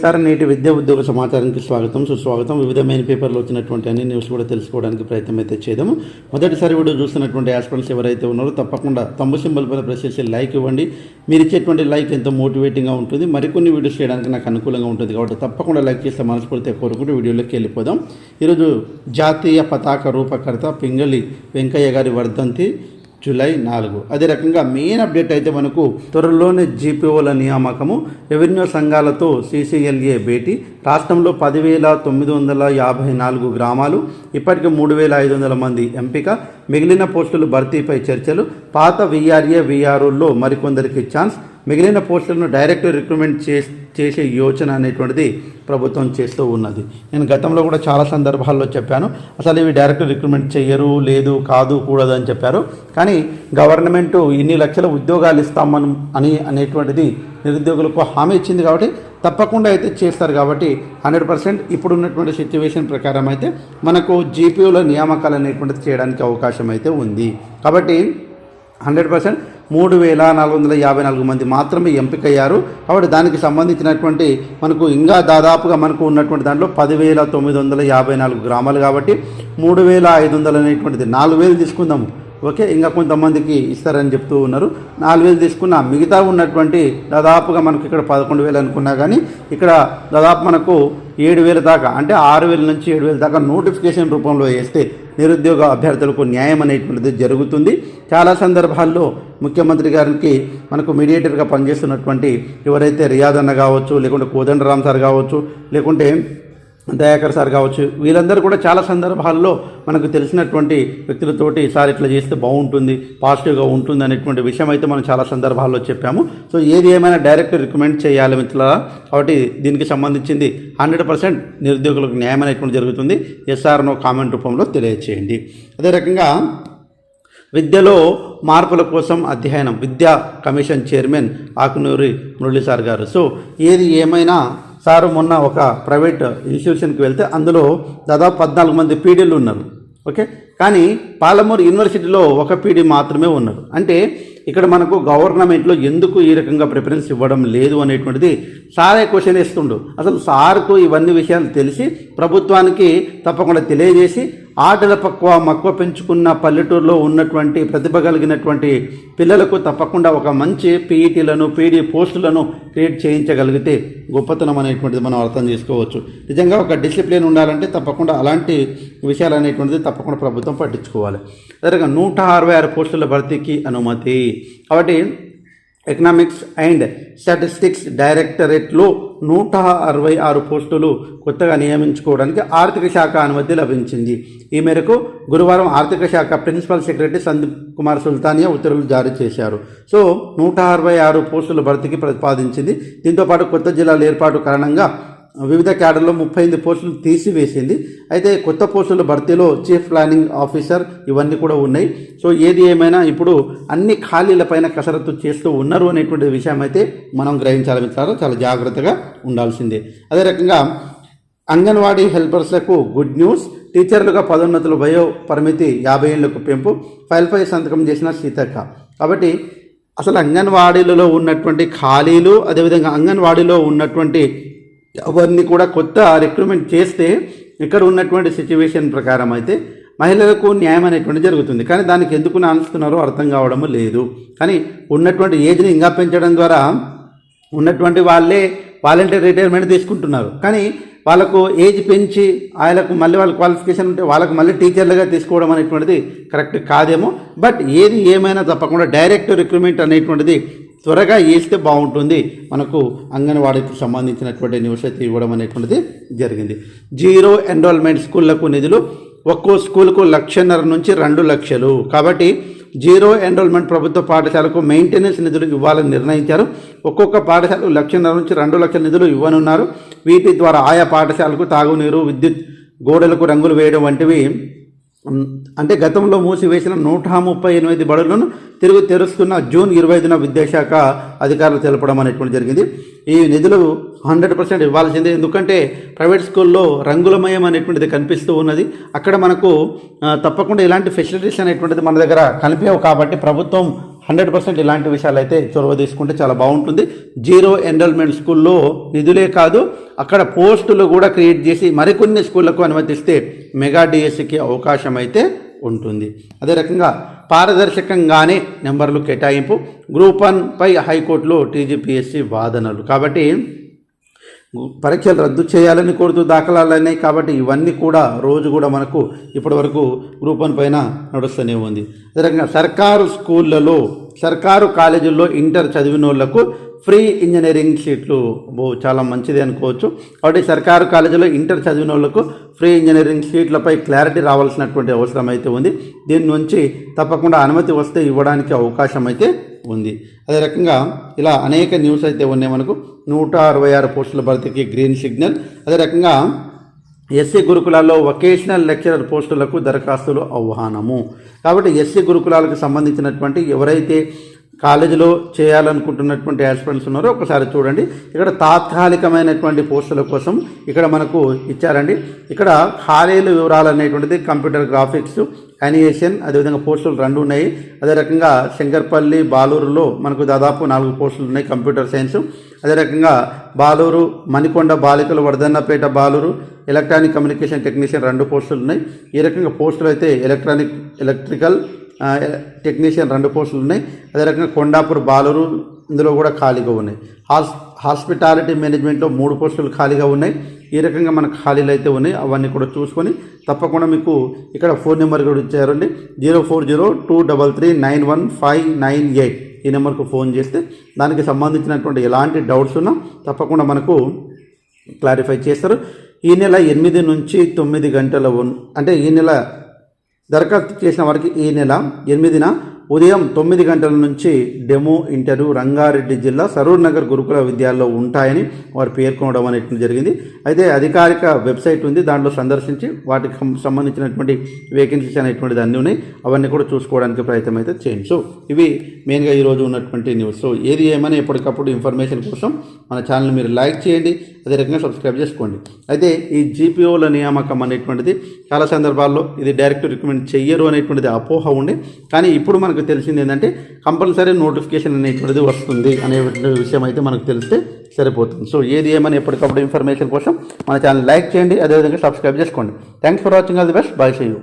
మిత్రులారా నేటి విద్యా ఉద్యోగ సమాచారానికి స్వాగతం సుస్వాగతం. వివిధ మెయిన్ పేపర్లో వచ్చినటువంటి అన్ని న్యూస్ కూడా తెలుసుకోవడానికి ప్రయత్నం అయితే చేద్దాము. మొదటిసారి వీడియో చూస్తున్నటువంటి ఆస్పిరెంట్స్ ఎవరైతే ఉన్నారో తప్పకుండా తమ్ము సింబల్ పైన ప్రెస్ చేసి లైక్ ఇవ్వండి. మీరు ఇచ్చేటువంటి లైక్ ఎంతో మోటివేటింగ్గా ఉంటుంది. మరికొన్ని వీడియోస్ చేయడానికి నాకు అనుకూలంగా ఉంటుంది కాబట్టి తప్పకుండా లైక్ చేస్తే మనస్ఫూర్తిగా కోరుకుంటూ వీడియోలోకి వెళ్ళిపోదాం. ఈరోజు జాతీయ పతాక రూపకర్త పింగళి వెంకయ్య గారి వర్ధంతి. జూలై నాలుగు. అదే రకంగా మెయిన్ అప్డేట్ అయితే మనకు త్వరలోనే జీపీఓల నియామకము రెవెన్యూ సంఘాలతో సీసీఎల్ఏ భేటీ రాష్ట్రంలో పదివేల తొమ్మిది వందల యాభై నాలుగు గ్రామాలు ఇప్పటికే మూడు వేల ఐదు వందల మంది ఎంపిక మిగిలిన పోస్టులు భర్తీపై చర్చలు పాత విఆర్ఏ విఆర్ఓల్లో మరికొందరికి ఛాన్స్ మిగిలిన పోస్టులను డైరెక్ట్ రిక్రూట్మెంట్ చేస్తే చేసే యోచన అనేటువంటిది ప్రభుత్వం చేస్తూ ఉన్నది. నేను గతంలో కూడా చాలా సందర్భాల్లో చెప్పాను. అసలు ఇవి డైరెక్ట్ రిక్రూట్మెంట్ చేయరు లేదు కాదు కూడదు అని చెప్పారు. కానీ గవర్నమెంట్ ఇన్ని లక్షల ఉద్యోగాలు ఇస్తామని అని అనేటువంటిది నిరుద్యోగులకు హామీ ఇచ్చింది కాబట్టి తప్పకుండా అయితే చేస్తారు కాబట్టి హండ్రెడ్ పర్సెంట్ ఇప్పుడు ఉన్నటువంటి సిచ్యువేషన్ ప్రకారం అయితే మనకు జీపీఓల నియామకాలు అనేటువంటిది చేయడానికి అవకాశం అయితే ఉంది. కాబట్టి హండ్రెడ్ పర్సెంట్ మూడు వేల నాలుగు వందల యాభై నాలుగు మంది మాత్రమే ఎంపికయ్యారు. కాబట్టి దానికి సంబంధించినటువంటి మనకు ఇంకా దాదాపుగా మనకు ఉన్నటువంటి దాంట్లో పదివేల తొమ్మిది వందల యాభై నాలుగు గ్రామాలు కాబట్టి మూడు వేల ఐదు వందలు అనేటువంటిది నాలుగు వేలు తీసుకుందాము. ఓకే? ఇంకా కొంతమందికి ఇస్తారని చెప్తూ ఉన్నారు. నాలుగు వేలు తీసుకున్న మిగతా ఉన్నటువంటి దాదాపుగా మనకు ఇక్కడ పదకొండు వేలు అనుకున్నా కానీ ఇక్కడ దాదాపు మనకు ఏడు వేల దాకా అంటే ఆరు వేల నుంచి ఏడు వేల దాకా నోటిఫికేషన్ రూపంలో వేస్తే నిరుద్యోగ అభ్యర్థులకు న్యాయం అనేటువంటిది జరుగుతుంది. చాలా సందర్భాల్లో ముఖ్యమంత్రి గారికి మనకు మీడియేటర్గా పనిచేస్తున్నటువంటి ఎవరైతే రియాద్ అన్న కావచ్చు లేకుంటే కోదండరామ్ సార్ కావచ్చు లేకుంటే దయాకర్ సార్ కావచ్చు. వీళ్ళందరూ కూడా చాలా సందర్భాల్లో మనకు తెలిసినటువంటి వ్యక్తులతోటి సార్ ఇట్లా చేస్తే బాగుంటుంది పాజిటివ్గా ఉంటుంది అనేటువంటి విషయం అయితే మనం చాలా సందర్భాల్లో చెప్పాము. సో ఏది ఏమైనా డైరెక్ట్ రికమెండ్ చేయాలి మిత్రులారా? కాబట్టి దీనికి సంబంధించింది హండ్రెడ్ పర్సెంట్ నిరుద్యోగులకు న్యాయం అనేటువంటి జరుగుతుంది. ఎస్ఆర్ నో కామెంట్ రూపంలో తెలియజేయండి అదే రకంగా విద్యలో మార్పుల కోసం అధ్యయనం విద్యా commission chairman Akunuri Murali sir గారు. సో ఏది ఏమైనా సారు మొన్న ఒక ప్రైవేట్ ఇన్స్టిట్యూషన్కి వెళ్తే అందులో దాదాపు పద్నాలుగు మంది పీడీలు ఉన్నారు. ఓకే? కానీ పాలమూరు యూనివర్సిటీలో ఒక పీడీ మాత్రమే ఉన్నారు అంటే ఇక్కడ మనకు గవర్నమెంట్లో ఎందుకు ఈ రకంగా ప్రిఫరెన్స్ ఇవ్వడం లేదు అనేటువంటిది సారే క్వశ్చన్ వేస్తుండు. అసలు సార్కు ఇవన్నీ విషయాలు తెలిసి ప్రభుత్వానికి తప్పకుండా తెలియజేసి ఆటల పక్కువ మక్కువ పెంచుకున్న పల్లెటూరులో ఉన్నటువంటి ప్రతిభ కలిగినటువంటి పిల్లలకు తప్పకుండా ఒక మంచి పీఈటీలను పీడీ పోస్టులను క్రియేట్ చేయించగలిగితే గొప్పతనం అనేటువంటిది మనం అర్థం చేసుకోవచ్చు. నిజంగా ఒక డిసిప్లిన్ ఉండాలంటే తప్పకుండా అలాంటి విషయాలు అనేటువంటిది తప్పకుండా ప్రభుత్వం పట్టించుకోవాలి. అదే నూట అరవై ఆరు పోస్టుల భర్తీకి అనుమతి. కాబట్టి ఎకనామిక్స్ అండ్ స్టాటిస్టిక్స్ డైరెక్టరేట్లో నూట అరవై ఆరు పోస్టులు కొత్తగా నియమించుకోవడానికి ఆర్థిక శాఖ అనుమతి లభించింది. ఈ మేరకు గురువారం ఆర్థిక శాఖ ప్రిన్సిపల్ సెక్రటరీ సందీప్ కుమార్ సుల్తానియా ఉత్తర్వులు జారీ చేశారు. సో నూట అరవై ఆరు పోస్టుల భర్తీకి ప్రతిపాదించింది. దీంతోపాటు కొత్త జిల్లాల ఏర్పాటు కారణంగా వివిధ క్యాడర్లో ముప్పై ఎనిమిది పోస్టులు తీసివేసింది. అయితే కొత్త పోస్టుల భర్తీలో చీఫ్ ప్లానింగ్ ఆఫీసర్ ఇవన్నీ కూడా ఉన్నాయి. సో ఏది ఏమైనా ఇప్పుడు అన్ని ఖాళీలపైన కసరత్తు చేస్తూ ఉన్నారు అనేటువంటి విషయం అయితే మనం గ్రహించాలి మిత్రులు చాలా జాగ్రత్తగా ఉండాల్సిందే. అదే రకంగా అంగన్వాడీ హెల్పర్స్లకు గుడ్ న్యూస్. టీచర్లుగా పదోన్నతులు వయో పరిమితి యాభై ఏళ్ళకు పెంపు. ఫైల్పై సంతకం చేసిన సీతక్క. కాబట్టి అసలు అంగన్వాడీలలో ఉన్నటువంటి ఖాళీలు అదేవిధంగా అంగన్వాడీలో ఉన్నటువంటి ఎవరిని కూడా కొత్త రిక్రూట్మెంట్ చేస్తే ఇక్కడ ఉన్నటువంటి సిచ్యువేషన్ ప్రకారం అయితే మహిళలకు న్యాయం అనేటువంటి జరుగుతుంది. కానీ దానికి ఎందుకు నానుస్తున్నారో అర్థం కావడం లేదు. కానీ ఉన్నటువంటి ఏజ్ని ఇంకా పెంచడం ద్వారా ఉన్నటువంటి వాళ్ళే వాలంటీర్ రిటైర్మెంట్ తీసుకుంటున్నారు. కానీ వాళ్ళకు ఏజ్ పెంచి ఆయనకు మళ్ళీ వాళ్ళ క్వాలిఫికేషన్ ఉంటే వాళ్ళకు మళ్ళీ టీచర్లుగా తీసుకోవడం అనేటువంటిది కరెక్ట్ కాదేమో. బట్ ఏది ఏమైనా తప్పకుండా డైరెక్ట్ రిక్రూట్మెంట్ అనేటువంటిది త్వరగా వేస్తే బాగుంటుంది. మనకు అంగన్వాడీకి సంబంధించినటువంటి న్యూస్ అయితే ఇవ్వడం అనేటువంటిది జరిగింది. జీరో ఎన్రోల్మెంట్ స్కూళ్ళకు నిధులు ఒక్కో స్కూల్కు లక్షన్నర నుంచి రెండు లక్షలు. కాబట్టి జీరో ఎన్రోల్మెంట్ ప్రభుత్వ పాఠశాలకు మెయింటెనెన్స్ నిధులు ఇవ్వాలని నిర్ణయించారు. ఒక్కొక్క పాఠశాలకు లక్షన్నర నుంచి రెండు లక్షల నిధులు ఇవ్వనున్నారు. వీటి ద్వారా ఆయా పాఠశాలకు తాగునీరు విద్యుత్ గోడలకు రంగులు వేయడం వంటివి అంటే గతంలో మూసివేసిన నూట ముప్పై ఎనిమిది బడులను తిరిగి తెరుస్తున్న జూన్ ఇరవై ఐదున విద్యాశాఖ అధికారులు తెలపడం అనేటువంటి జరిగింది. ఈ నిధులు హండ్రెడ్ పర్సెంట్ ఇవ్వాల్సిందే. ఎందుకంటే ప్రైవేట్ స్కూల్లో రంగులమయం అనేటువంటిది కనిపిస్తూ ఉన్నది. అక్కడ మనకు తప్పకుండా ఇలాంటి ఫెసిలిటీస్ అనేటువంటిది మన దగ్గర కనిపించవు కాబట్టి ప్రభుత్వం హండ్రెడ్ పర్సెంట్ ఇలాంటి విషయాలు అయితే చొరవ తీసుకుంటే చాలా బాగుంటుంది. జీరో ఎన్రోల్మెంట్ స్కూల్లో నిధులే కాదు అక్కడ పోస్టులు కూడా క్రియేట్ చేసి మరికొన్ని స్కూళ్ళకు అనుమతిస్తే మెగా డిఎస్సికి అవకాశం అయితే ఉంటుంది. అదే రకంగా పారదర్శకంగానే నెంబర్లు కేటాయింపు గ్రూప్ వన్పై హైకోర్టులో టీజీపీఎస్సీ వాదనలు. కాబట్టి పరీక్షలు రద్దు చేయాలని కోరుతూ దాఖలాలన్నాయి కాబట్టి ఇవన్నీ కూడా రోజు కూడా మనకు ఇప్పటి వరకు గ్రూప్ వన్ పైన నడుస్తూనే ఉంది. అదే రకంగా సర్కారు స్కూళ్ళలో సర్కారు కాలేజీల్లో ఇంటర్ చదివిన వాళ్ళకు ఫ్రీ ఇంజనీరింగ్ సీట్లు చాలా మంచిది అనుకోవచ్చు. కాబట్టి సర్కారు కాలేజీలో ఇంటర్ చదివిన వాళ్ళకు ఫ్రీ ఇంజనీరింగ్ సీట్లపై క్లారిటీ రావాల్సినటువంటి అవసరం అయితే ఉంది. దీని నుంచి తప్పకుండా అనుమతి వస్తే ఇవ్వడానికి అవకాశం అయితే ఉంది. అదే రకంగా ఇలా అనేక న్యూస్ అయితే ఉన్నాయి మనకు. నూట అరవై ఆరు పోస్టుల భర్తీకి గ్రీన్ సిగ్నల్. అదే రకంగా ఎస్సీ గురుకులాల్లో వొకేషనల్ లెక్చరర్ పోస్టులకు దరఖాస్తులు ఆహ్వానము. కాబట్టి ఎస్సీ గురుకులాలకు సంబంధించినటువంటి ఎవరైతే కాలేజీలో చేయాలనుకుంటున్నటువంటి యాస్పిరెంట్స్ ఉన్నారో ఒకసారి చూడండి. ఇక్కడ తాత్కాలికమైనటువంటి పోస్టుల కోసం ఇక్కడ మనకు ఇచ్చారండి. ఇక్కడ ఖాళీల వివరాలు అనేటువంటిది కంప్యూటర్ గ్రాఫిక్స్ యానియేషన్ అదేవిధంగా పోస్టులు రెండు ఉన్నాయి. అదే రకంగా శంకర్పల్లి బాలూరులో మనకు దాదాపు నాలుగు పోస్టులు ఉన్నాయి కంప్యూటర్ సైన్స్. అదే రకంగా బాలూరు మణికొండ బాలికలు Wardhannapet Baluru electronic communication technician రెండు పోస్టులు ఉన్నాయి. ఈ రకంగా పోస్టులు అయితే ఎలక్ట్రానిక్ ఎలక్ట్రికల్ టెక్నీషియన్ రెండు పోస్టులు ఉన్నాయి. అదే రకంగా కొండాపూర్ బాలూరు ఇందులో కూడా ఖాళీగా ఉన్నాయి. హాస్ హాస్పిటాలిటీ మేనేజ్మెంట్లో మూడు పోస్టులు ఖాళీగా ఉన్నాయి. ఈ రకంగా మనకు ఖాళీలు అయితే ఉన్నాయి. అవన్నీ కూడా చూసుకొని తప్పకుండా మీకు ఇక్కడ ఫోన్ నెంబర్ కూడా ఇచ్చారండి. Zero four zero two double three nine one five nine eight ఈ నెంబర్కు ఫోన్ చేస్తే దానికి సంబంధించినటువంటి ఎలాంటి డౌట్స్ ఉన్నా తప్పకుండా మనకు క్లారిఫై చేస్తారు. ఈ నెల ఎనిమిది నుంచి తొమ్మిది గంటల అంటే ఈ నెల దరఖాస్తు చేసిన వారికి ఈ నెల ఎనిమిదిన ఉదయం తొమ్మిది గంటల నుంచి డెమో ఇంటర్వ్యూ రంగారెడ్డి జిల్లా సరూర్ నగర్ గురుకుల విద్యాల్లో ఉంటాయని వారు పేర్కొనడం అనేటువంటి జరిగింది. అయితే అధికారిక వెబ్సైట్ ఉంది. దాంట్లో సందర్శించి వాటికి సంబంధించినటువంటి వేకెన్సీస్ అనేటువంటిది అన్నీ ఉన్నాయి. అవన్నీ కూడా చూసుకోవడానికి ప్రయత్నం అయితే చేయండి. సో ఇవి మెయిన్గా ఈరోజు ఉన్నటువంటి న్యూస్. సో ఏది ఏమని ఎప్పటికప్పుడు ఇన్ఫర్మేషన్ కోసం మన ఛానల్ మీరు లైక్ చేయండి. అదే రకంగా సబ్స్క్రైబ్ చేసుకోండి. అయితే ఈ జీపీఓల నియామకం అనేటువంటిది చాలా సందర్భాల్లో ఇది డైరెక్ట్ రికమెండ్ చెయ్యరు అనేటువంటిది అపోహ ఉండే. కానీ ఇప్పుడు మనకు తెలిసింది ఏంటంటే కంపల్సరీ నోటిఫికేషన్ అనేటువంటిది వస్తుంది అనే విషయం అయితే మనకు తెలిస్తే సరిపోతుంది. సో ఏది ఏమైనా ఎప్పటికప్పుడు ఇన్ఫర్మేషన్ కోసం మన ఛానల్ లైక్ చేయండి అదేవిధంగా సబ్స్క్రైబ్ చేసుకోండి. Thanks for watching all the best bye see you